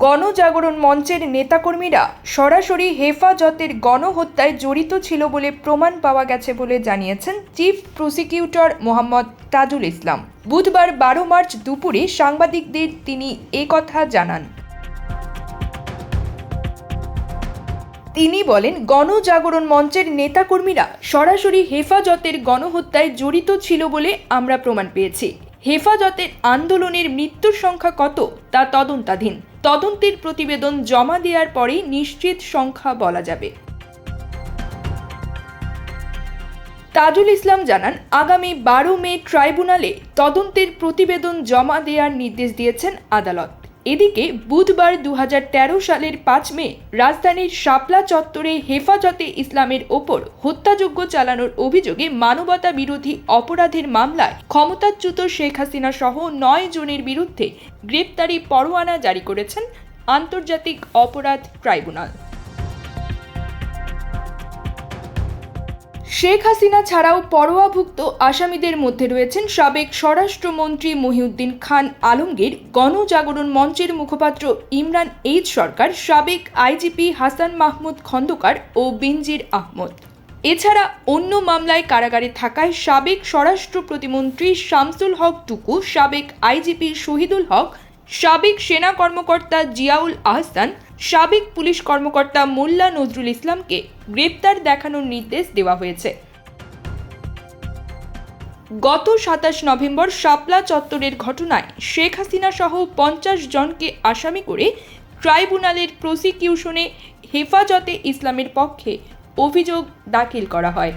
গণজাগরণ মঞ্চের নেতাকর্মীরা সরাসরি হেফাজতের গণহত্যায় জড়িত ছিল বলে প্রমাণ পাওয়া গেছে বলে জানিয়েছেন চিফ প্রসিকিউটর মোহাম্মদ তাজুল ইসলাম। বুধবার বারো মার্চ দুপুরে সাংবাদিকদের তিনি একথা জানান। তিনি বলেন, গণজাগরণ মঞ্চের নেতাকর্মীরা সরাসরি হেফাজতের গণহত্যায় জড়িত ছিল বলে আমরা প্রমাণ পেয়েছি। হেফাজতের আন্দোলনের মৃত্যুর সংখ্যা কত তা তদন্তাধীন। তদন্তের প্রতিবেদন জমা দেওয়ার পরেই নিশ্চিত সংখ্যা বলা যাবে। তাজুল ইসলাম জানান, আগামী বারো মে ট্রাইব্যুনালে তদন্তের প্রতিবেদন জমা দেওয়ার নির্দেশ দিয়েছেন আদালত। এদিকে বুধবার দু হাজার তেরো সালের পাঁচ মে রাজধানীর শাপলা চত্বরে হেফাজতে ইসলামের ওপর হত্যাযোগ্য চালানোর অভিযোগে মানবতা বিরোধী অপরাধের মামলায় ক্ষমতাচ্যুত শেখ হাসিনা সহ নয় জনের বিরুদ্ধে গ্রেপ্তারি পরোয়ানা জারি করেছেন আন্তর্জাতিক অপরাধ ট্রাইব্যুনাল। শেখ হাসিনা ছাড়াও পরোয়াভুক্ত আসামিদের মধ্যে রয়েছেন সাবেক স্বরাষ্ট্রমন্ত্রী মহিউদ্দিন খান আলমগীর, গণজাগরণ মঞ্চের মুখপাত্র ইমরান এইচ সরকার, সাবেক আইজিপি হাসান মাহমুদ খন্দকার ও বিনজির আহমদ। এছাড়া অন্য মামলায় কারাগারে থাকায় সাবেক স্বরাষ্ট্র প্রতিমন্ত্রী শামসুল হক টুকু, সাবেক আইজিপি শহীদুল হক সাবেক সেনা কর্মকর্তা জিয়াউল আহসান, সাবেক পুলিশ কর্মকর্তা মোল্লা নজরুল ইসলামকে গ্রেপ্তার দেখানোর নির্দেশ দেওয়া হয়েছে। গত সাতাশ নভেম্বর শাপলা চত্বরের ঘটনায় শেখ হাসিনা সহ পঞ্চাশ জনকে আসামি করে ট্রাইব্যুনালের প্রসিকিউশনে হেফাজতে ইসলামের পক্ষে অভিযোগ দাখিল করা হয়।